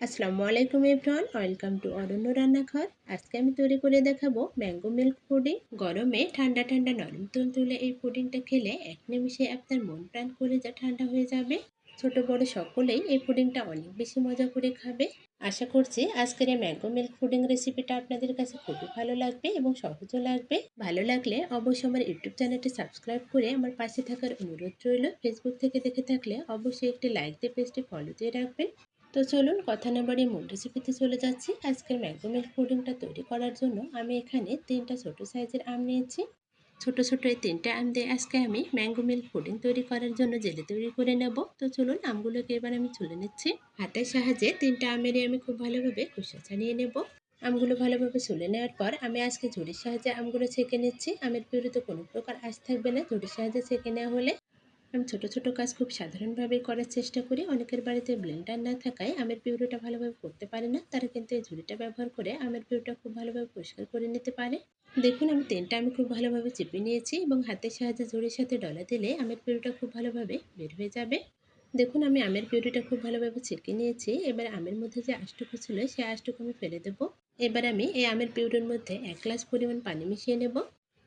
আসসালামু আলাইকুম everyone, welcome to অরণ্য রান্নাঘর। আজকে আমি তৈরি করে দেখাবো ম্যাঙ্গো মিল্ক পুডিং। গরমে ঠান্ডা ঠান্ডা নরম তুলতুলে এই পুডিংটা খেলে এক নিমিষে আপনার মন প্রাণ করে যা ঠান্ডা হয়ে যাবে। ছোট বড় সকলেই এই পুডিংটা অনেক বেশি মজা করে খাবে। আশা করছি আজকের এই ম্যাঙ্গো মিল্ক পুডিং রেসিপিটা আপনাদের কাছে খুবই ভালো লাগবে এবং সহজও লাগবে। ভালো লাগলে অবশ্যই আমার ইউটিউব চ্যানেলটি সাবস্ক্রাইব করে আমার পাশে থাকার অনুরোধ রইল। ফেসবুক থেকে দেখে থাকলে অবশ্যই একটি লাইক দিয়ে পেজটি ফলো দিয়ে রাখবেন। তো চলুন কথা না বাড়িয়ে মূল রেসিপিতে চলে যাচ্ছি। আজকের ম্যাঙ্গো মিল্ক পুডিংটা তৈরি করার জন্য আমি এখানে তিনটা ছোট সাইজের আম নিয়েছি। ছোট ছোট এই তিনটা আম দিয়ে আজকে আমি ম্যাঙ্গো মিল্ক পুডিং তৈরি করার জন্য জেলে তৈরি করে নেব। তো চলুন আমগুলোকে এবার আমি তুলে নিচ্ছি। হাতের সাহায্যে তিনটা আমেরই আমি খুব ভালোভাবে খোসা ছাড়িয়ে নেব। আমগুলো ভালোভাবে সুলে নেওয়ার পর আমি আজকে ঝুড়ির সাহায্যে আমগুলো ছেঁকে নিচ্ছি। আমের পিউরিতে কোনো প্রকার আঁশ থাকবে না। ঝুড়ির সাহায্যে ছেঁকে নেওয়া হলে আমি ছোটো ছোটো কাজ খুব সাধারণভাবেই করার চেষ্টা করি। অনেকের বাড়িতে ব্লেন্ডার না থাকায় আমের পিউরিটা ভালোভাবে করতে পারে না। তারা কিন্তু এই ঝুড়িটা ব্যবহার করে আমের পিউরিটা খুব ভালোভাবে পরিষ্কার করে নিতে পারে। দেখুন, আমি তেলটা আমি খুব ভালোভাবে চেপে নিয়েছি এবং হাতের সাহায্যে ঝুড়ির সাথে ডলা দিলে আমের পিউরিটা খুব ভালোভাবে বের হয়ে যাবে। দেখুন, আমি আমের পিউরিটা খুব ভালোভাবে ছেঁকে নিয়েছি। এবার আমের মধ্যে যে আঁশটুকু ছিল সেই আঁশটুকু আমি ফেলে দেবো। এবার আমি এই আমের পিউরির মধ্যে এক গ্লাস পরিমাণ পানি মিশিয়ে নেব।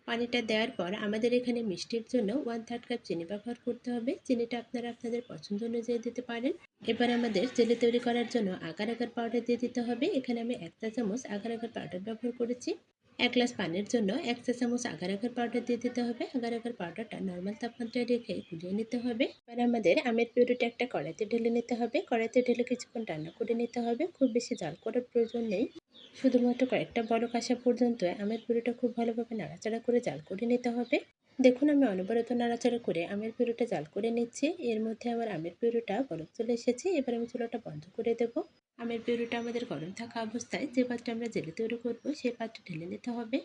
পানিটা দেওয়ার পর আমাদের এখানে মিষ্টির জন্য ওয়ান থার্ড কাপ চিনি ব্যবহার করতে হবে। চিনিটা আপনারা আপনাদের পছন্দ অনুযায়ী দিতে পারেন। এবার আমাদের জেলি তৈরি করার জন্য আগার আগার পাউডার দিয়ে দিতে হবে। এখানে আমি এক চা চামচ আগার আগার পাউডার ব্যবহার করেছি। এক গ্লাস পানির জন্য এক চা চামচ আগার আগার পাউডার দিয়ে দিতে হবে। আগার আগার পাউডারটা নর্মাল তাপমাত্রায় রেখে গুলিয়ে নিতে হবে। এবার আমাদের আমের পিউরিটা একটা কড়াইতে ঢেলে নিতে হবে। কড়াইতে ঢেলে কিছুক্ষণ রান্না করে নিতে হবে। খুব বেশি জল করার প্রয়োজন নেই। শুধুমাত্র কয়েকটা বড় কাঁসা পর্যন্ত আমের পিউরিটা খুব ভালোভাবে নাড়াচাড়া করে জাল করে নিতে হবে। দেখুন, আমি অনবরত নাড়াচাড়া করে আমের পিউরিটা জাল করে নিচ্ছি। এর মধ্যে আমার আমের পিউরিটা বরফ চলে এসেছে। এবার আমি চুলাটা বন্ধ করে দেব। আমের পিউরিটা আমাদের গরম থাকা অবস্থায় যে পাত্রে আমরা জেলে তৈরি করব সেই পাত্রে ঢেলে নিতে হবে।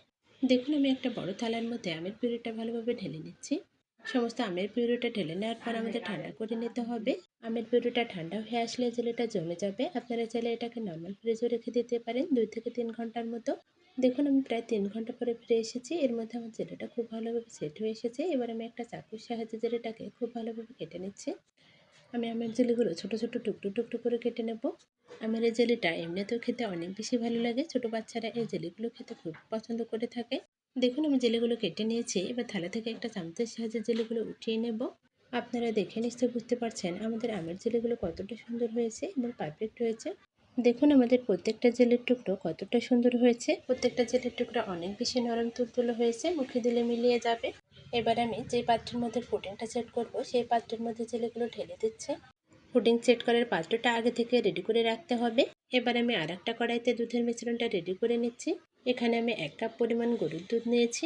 দেখুন, আমি একটা বড় থালার মধ্যে আমের পিউরিটা ভালোভাবে ঢেলে নিচ্ছি। সমস্ত আমের পিউরিটা ঢেলে নেওয়ার পর আমাদের ঠান্ডা করে নিতে হবে। আমের পিউরিটা ঠান্ডা হয়ে আসলে জেলেটা জমে যাবে আপনারা চাইলে এটাকে নর্মাল ফ্রিজে রেখে দিতে পারেন দুই থেকে তিন ঘণ্টার মতো। দেখুন আমি প্রায় তিন ঘণ্টা পরে ফিরে এসেছি। এর মধ্যে আমার জেলেটা খুব ভালোভাবে সেট হয়ে এসেছে। এবার আমি একটা চাকুর সাহায্যে জেলেটাকে খুব ভালোভাবে কেটে নিচ্ছি। আমি আমের জেলিগুলো ছোটো ছোটো টুকরো টুকরো করে কেটে নেব। আমের এই জেলিটা এমনিতেও খেতে অনেক বেশি ভালো লাগে। ছোটো বাচ্চারা এই জেলিগুলো খেতে খুব পছন্দ করে থাকে। দেখুন, আমি জেলিগুলো কেটে নিয়েছি। এবার থালা থেকে একটা চামচের সাহায্যে জেলিগুলো উঠিয়ে নেব। আপনারা দেখে নিশ্চয়ই বুঝতে পারছেন আমাদের আমের জেলিগুলো কতটা সুন্দর হয়েছে এবং পারফেক্ট হয়েছে। দেখুন, আমাদের প্রত্যেকটা জেলের টুকরো কতটা সুন্দর হয়েছে। প্রত্যেকটা জেলের টুকরো অনেক বেশি নরম তুলতুলো হয়েছে, মুখে দিলে মিলিয়ে যাবে। এবার আমি যে পাত্রের মধ্যে পুডিংটা সেট করব, সেই পাত্রের মধ্যে জেলেগুলো ঢেলে দিচ্ছে। পুডিং সেট করার পাত্রটা আগে থেকে রেডি করে রাখতে হবে। এবার আমি আর একটা কড়াইতে দুধের মিশ্রণটা রেডি করে নিচ্ছি। এখানে আমি এক কাপ পরিমাণ গরুর দুধ নিয়েছি।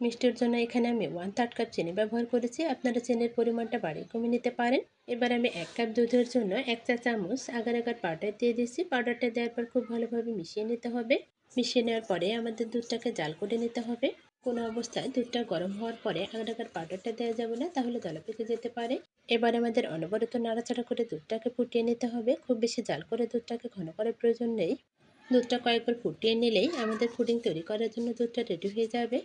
মিষ্টির জন্য এখানে আমি ওয়ান থার্ড কাপ চিনি ব্যবহার করেছি। আপনারা চিনির পরিমাণটা বাড়িয়ে কমিয়ে নিতে পারেন। এবার আমি এক কাপ দুধের জন্য এক চা চামচ আগার আগার পাউডার দিয়ে দিচ্ছি পাউডারটা দেওয়ার পর খুব ভালোভাবে মিশিয়ে নিতে হবে। মিশিয়ে নেওয়ার পরে আমাদের দুধটাকে জাল করে নিতে হবে। কোনো অবস্থায় দুধটা গরম হওয়ার পরে আগার আগার পাউডারটা দেওয়া যাবে না, তাহলে দলা পেকে যেতে পারে। এবার আমাদের অনবরত নাড়াচাড়া করে দুধটাকে ফুটিয়ে নিতে হবে। খুব বেশি জাল করে দুধটাকে ঘন করার প্রয়োজন নেই। দুধটা কয়েকবার ফুটিয়ে নিলেই আমাদের পুডিং তৈরি করার জন্য দুধটা রেডি হয়ে যাবে।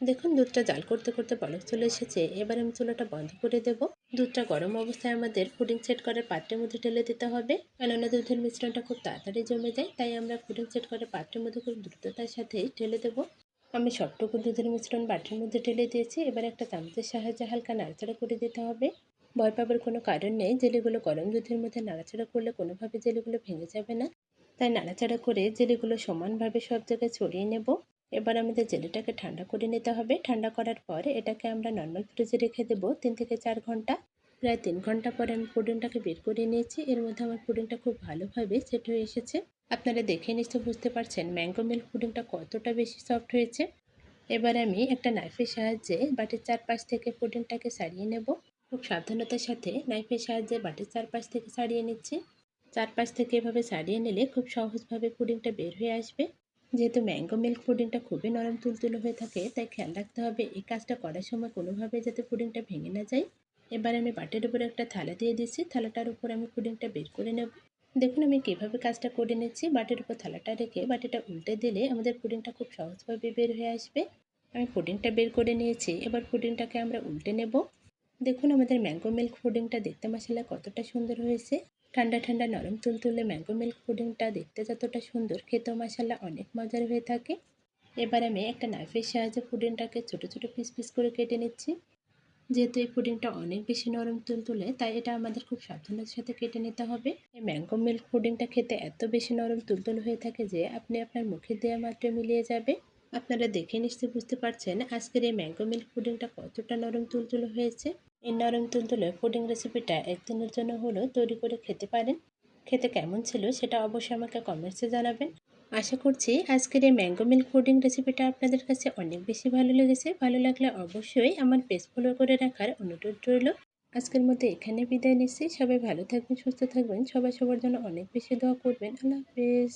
দেখুন, দুধটা জাল করতে করতে বলক চলে এসেছে। এবার আমি চুলাটা বন্ধ করে দেব। দুধটা গরম অবস্থায় আমাদের পুডিং সেট করার পাত্রের মধ্যে ঢেলে দিতে হবে। কেননা দুধের মিশ্রণটা খুব তাড়াতাড়ি জমে যায়, তাই আমরা পুডিং সেট করার পাত্রের মধ্যে খুব দ্রুততার সাথে ঢেলে দেবো। আমি সবটুকু দুধের মিশ্রণ বাটির মধ্যে ঢেলে দিয়েছি। এবার একটা চামচের সাহায্যে হালকা নাড়াচাড়া করে দিতে হবে। ভয় পাবার কোনো কারণ নেই, জেলিগুলো গরম দুধের মধ্যে নাড়াচাড়া করলে কোনোভাবে জেলিগুলো ভেঙে যাবে না। তাই নাড়াচাড়া করে জেলিগুলো সমানভাবে সব জায়গায় ছড়িয়ে নেব। এবার আমাদের জেলিটাকে ঠান্ডা করে নিতে হবে। ঠান্ডা করার পর এটাকে আমরা নর্মাল ফ্রিজে রেখে দেবো তিন থেকে চার ঘণ্টা। প্রায় তিন ঘণ্টা পরে আমি পুডিংটাকে বের করে নিয়েছি। এর মধ্যে আমার পুডিংটা খুব ভালোভাবে সেট হয়ে এসেছে। আপনারা দেখে নিশ্চয় বুঝতে পারছেন ম্যাঙ্গো মিল্ক পুডিংটা কতটা বেশি সফট হয়েছে। এবার আমি একটা নাইফের সাহায্যে বাটির চারপাশ থেকে পুডিংটাকে সারিয়ে নেব। খুব সাবধানতার সাথে নাইফের সাহায্যে বাটির চারপাশ থেকে সারিয়ে নিচ্ছি। চারপাশ থেকে এভাবে সারিয়ে নিলে খুব সহজভাবে পুডিংটা বের হয়ে আসবে। যেহেতু ম্যাঙ্গো মিল্ক পুডিংটা খুবই নরম তুলতুলো হয়ে থাকে, তাই খেয়াল রাখতে হবে এই কাজটা করার সময় কোনোভাবে যাতে পুডিংটা ভেঙে না যায়। এবার আমি বাটির উপরে একটা থালা দিয়ে দিচ্ছি। থালাটার উপর আমি পুডিংটা বের করে নেব। দেখুন আমি কীভাবে কাজটা করে নিচ্ছি। বাটির উপর থালাটা রেখে বাটিটা উল্টে দিলে আমাদের পুডিংটা খুব সহজভাবে বের হয়ে আসবে। আমি পুডিংটা বের করে নিয়েছি। এবার পুডিংটাকে আমরা উল্টে নেব। দেখুন আমাদের ম্যাঙ্গো মিল্ক পুডিংটা দেখতে মশলা কতটা সুন্দর হয়েছে। ঠান্ডা ঠান্ডা নরম তুলতুলে ম্যাঙ্গো মিল্ক পুডিংটা দেখতে যতটা সুন্দর, খেতেও মশালা অনেক মজার হয়ে থাকে। এবার আমি একটা নাইফের সাহায্যে পুডিংটাকে ছোটো ছোটো পিস পিস করে কেটে নিচ্ছি। যেহেতু এই পুডিংটা অনেক বেশি নরম তুলতুলে তাই এটা আমাদের খুব সাবধানের সাথে কেটে নিতে হবে। এই ম্যাঙ্গো মিল্ক পুডিংটা খেতে এত বেশি নরম তুলতুল হয়ে থাকে যে আপনি আপনার মুখে দেওয়া মাত্র মিলিয়ে যাবে। আপনারা দেখে নিশ্চয়ই বুঝতে পারছেন আজকের এই ম্যাঙ্গো মিল্ক পুডিংটা কতটা নরম তুলতুলে হয়েছে। এই নরম তুলতুলে পুডিং রেসিপিটা একদিনের জন্য হলেও তৈরি করে খেতে পারেন। খেতে কেমন ছিল সেটা অবশ্যই আমাকে কমেন্টসে জানাবেন। আশা করছি আজকের এই ম্যাঙ্গো মিল্ক পুডিং রেসিপিটা আপনাদের কাছে অনেক বেশি ভালো লেগেছে। ভালো লাগলে অবশ্যই আমার পেজ ফলো করে রাখার অনুরোধ রইল। আজকের মধ্যে এখানে বিদায় নিচ্ছি। সবাই ভালো থাকবেন, সুস্থ থাকবেন। সবাই সবার জন্য অনেক বেশি দোয়া করবেন। আল্লাহ হাফেজ।